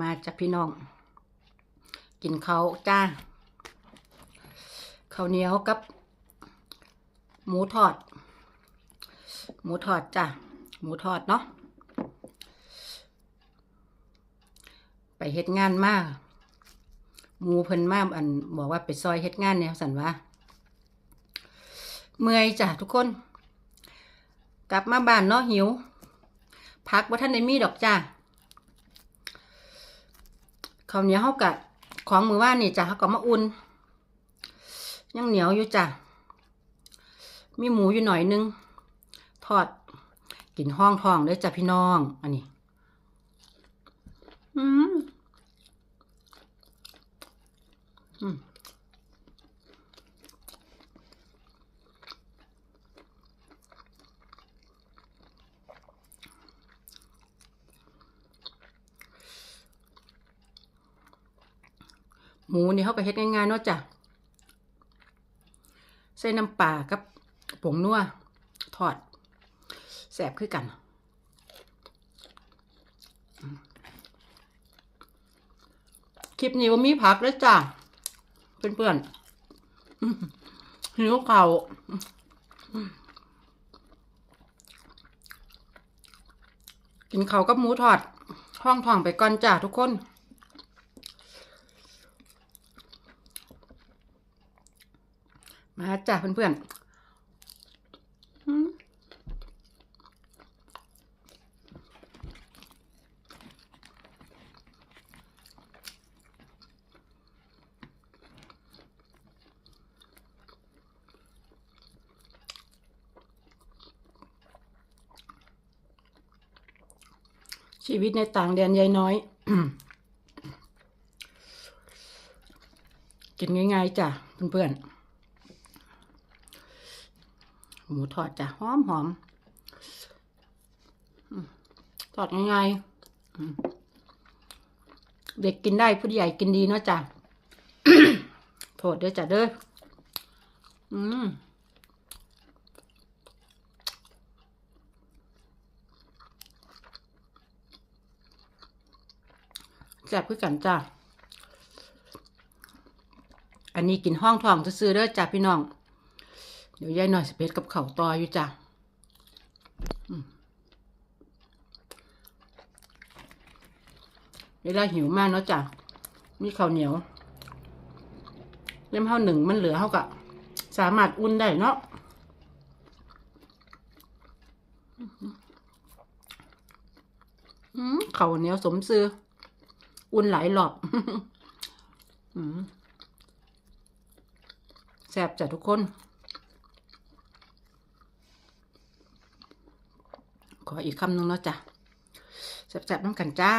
มาจากพี่น้อง กินเขาจ้าข้าวเหนียวกับ หมูทอด หมูทอดจ้ะหมูทอดเนาะไปเฮ็ดงานมากหมูเพิ่นมากอันบอกว่าไปซอยเฮ็ดงานเนี่ยสันว่าเมื่อยจ้ะทุกคน กลับมาบ้านเนาะหิว พักว่าท่านได้มีดอกจ้า ข้าวเนียเขากะของมือว่านนี่จ้ะเขาก็มาอุ่นยังเหนียวอยู่จ้ะมีหมูอยู่หน่อยนึงทอดกินห้องทองเด้จ้ะพี่น้อง อันนี้ หมูนี่เขาก็เฮ็ดง่ายๆเนาะจ้ะใส่น้ำปลากับผงนัวทอดแสบคือกัน คลิปนี้ว่ามีผักแล้วจ้ะเพื่อนๆหิวเขากินเขากับหมูทอดห้องทองไปก่อนจ้ะทุกคน มาจ้ะเพื่อนๆอืมชีวิตในต่างแดนยายน้อย กินง่าย ๆ จ้ะ เพื่อน ๆ หมูทอดจ้ะหอมหอมทอดง่ายๆเด็กกินได้ผู้ใหญ่กินดีเนาะจ้ะโทษเด้อจ้ะเด้ออืมแซ่บคือกันจ้ะ อันนี้กินห้องทองซื้อเด้อจ้ะพี่น้อง เดี๋ยวยายหน่อยสเปซกับเขาต่ออยู่จ้ะอืมเวลาหิวมากเนาะจ้ะ มีข้าวเหนียว เล่มเท่าหนึ่งมันเหลือเท่ากับสามารถอุ่นได้เนาะอืมข้าเหนียวสมซื้อ อุ่นหลายหลอบแซ่บจ้ะทุกคน ขออีกคำหนึ่งเนาะจ้ะแซ่บๆน้ำกันจ้า